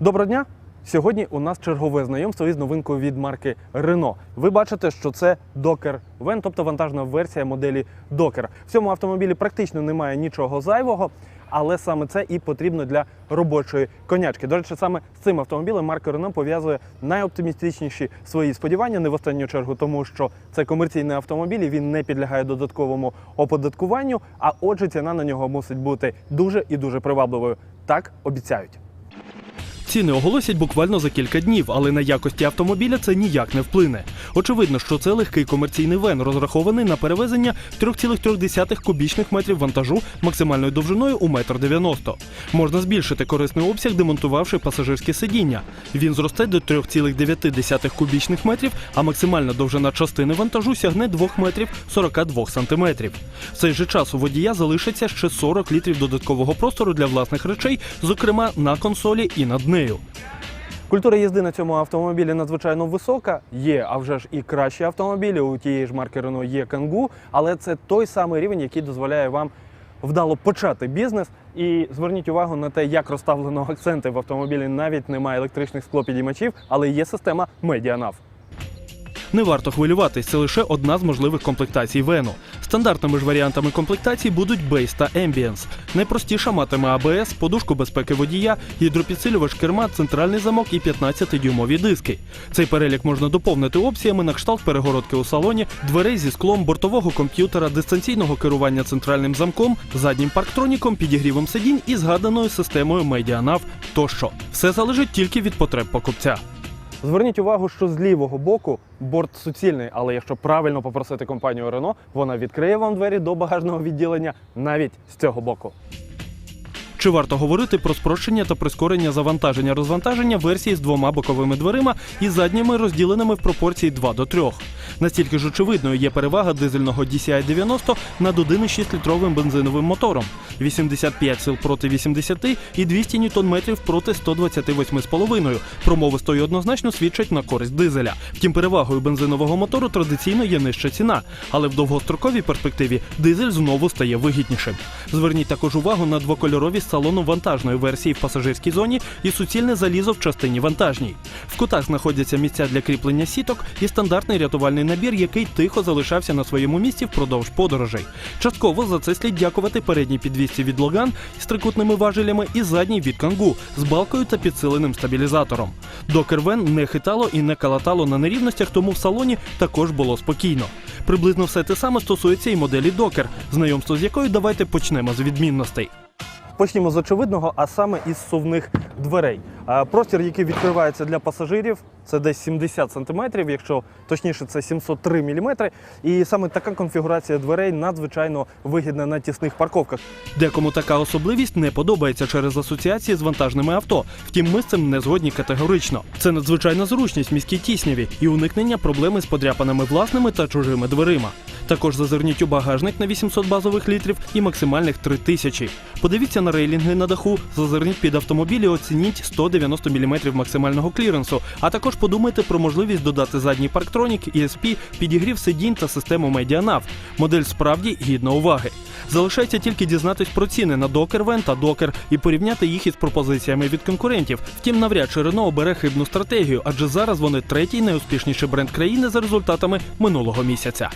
Доброго дня! Сьогодні у нас чергове знайомство із новинкою від марки Renault. Ви бачите, що це Docker Van, тобто вантажна версія моделі Docker. В цьому автомобілі практично немає нічого зайвого, але саме це і потрібно для робочої конячки. До речі, саме з цим автомобілем марка Renault пов'язує найоптимістичніші свої сподівання, не в останню чергу, тому що це комерційний автомобіль, і він не підлягає додатковому оподаткуванню. А отже, ціна на нього мусить бути дуже і дуже привабливою. Так обіцяють. Ціни оголосять буквально за кілька днів, але на якості автомобіля це ніяк не вплине. Очевидно, що це легкий комерційний вен, розрахований на перевезення 3,3 кубічних метрів вантажу максимальною довжиною у 1,90 м. Можна збільшити корисний обсяг, демонтувавши пасажирське сидіння. Він зросте до 3,9 кубічних метрів, а максимальна довжина частини вантажу сягне 2 метрів 42 сантиметрів. В цей же час у водія залишиться ще 40 літрів додаткового простору для власних речей, зокрема на консолі і над нею. Культура їзди на цьому автомобілі надзвичайно висока. Є, а вже ж і кращі автомобілі. У тієї ж марки Renault є Kangoo, але це той самий рівень, який дозволяє вам вдало почати бізнес. І зверніть увагу на те, як розставлено акценти в автомобілі. Навіть немає електричних склопідіймачів, але є система MediaNav. Не варто хвилюватись, це лише одна з можливих комплектацій Вену. Стандартними ж варіантами комплектацій будуть Base та Ambience. Найпростіша матиме ABS, подушку безпеки водія, гідропідсилювач керма, центральний замок і 15-дюймові диски. Цей перелік можна доповнити опціями на кшталт перегородки у салоні, дверей зі склом, бортового комп'ютера, дистанційного керування центральним замком, заднім парктроніком, підігрівом сидінь і згаданою системою MediaNav тощо. Все залежить тільки від потреб покупця. Зверніть увагу, що з лівого боку борт суцільний, але якщо правильно попросити компанію Renault, вона відкриє вам двері до багажного відділення навіть з цього боку. Чи варто говорити про спрощення та прискорення завантаження розвантаження версії з двома боковими дверима і задніми розділеними в пропорції 2 до 3? Настільки ж очевидною є перевага дизельного DCI-90 над 1,6-літровим бензиновим мотором. 85 сил проти 80 і 200 ньютон-метрів проти 128,5. Промовисто і однозначно свідчать на користь дизеля. Втім, перевагою бензинового мотору традиційно є нижча ціна, але в довгостроковій перспективі дизель знову стає вигіднішим. Зверніть також увагу на двокольорові салону вантажної версії в пасажирській зоні і суцільне залізо в частині вантажній. В кутах знаходяться місця для кріплення сіток і стандартний рятувальний набір, який тихо залишався на своєму місці впродовж подорожей. Частково за це слід дякувати передній підвісці від Логан з трикутними важелями і задній від Кангу з балкою та підсиленим стабілізатором. Докер Вен не хитало і не калатало на нерівностях, тому в салоні також було спокійно. Приблизно все те саме стосується і моделі Докер, знайомство з якою давайте почнемо з відмінностей. Почнімо з очевидного, а саме із сувних дверей. Простір, який відкривається для пасажирів, це десь 70 см, якщо точніше, це 703 мм. І саме така конфігурація дверей надзвичайно вигідна на тісних парковках. Декому така особливість не подобається через асоціації з вантажними авто. Втім, ми з цим не згодні категорично. Це надзвичайна зручність міській тісняві і уникнення проблеми з подряпаними власними та чужими дверима. Також зазирніть у багажник на 800 базових літрів і максимальних 3000. Подивіться на рейлінги на даху, зазирніть під автомобіль і оцініть 190 мм максимального кліренсу. А також подумайте про можливість додати задній парктронік, ESP, підігрів сидінь та систему MediaNav. Модель справді гідна уваги. Залишається тільки дізнатись про ціни на Docker Van та Docker і порівняти їх із пропозиціями від конкурентів. Втім, навряд чи Renault обере хибну стратегію, адже зараз вони третій найуспішніший бренд країни за результатами минулого місяця.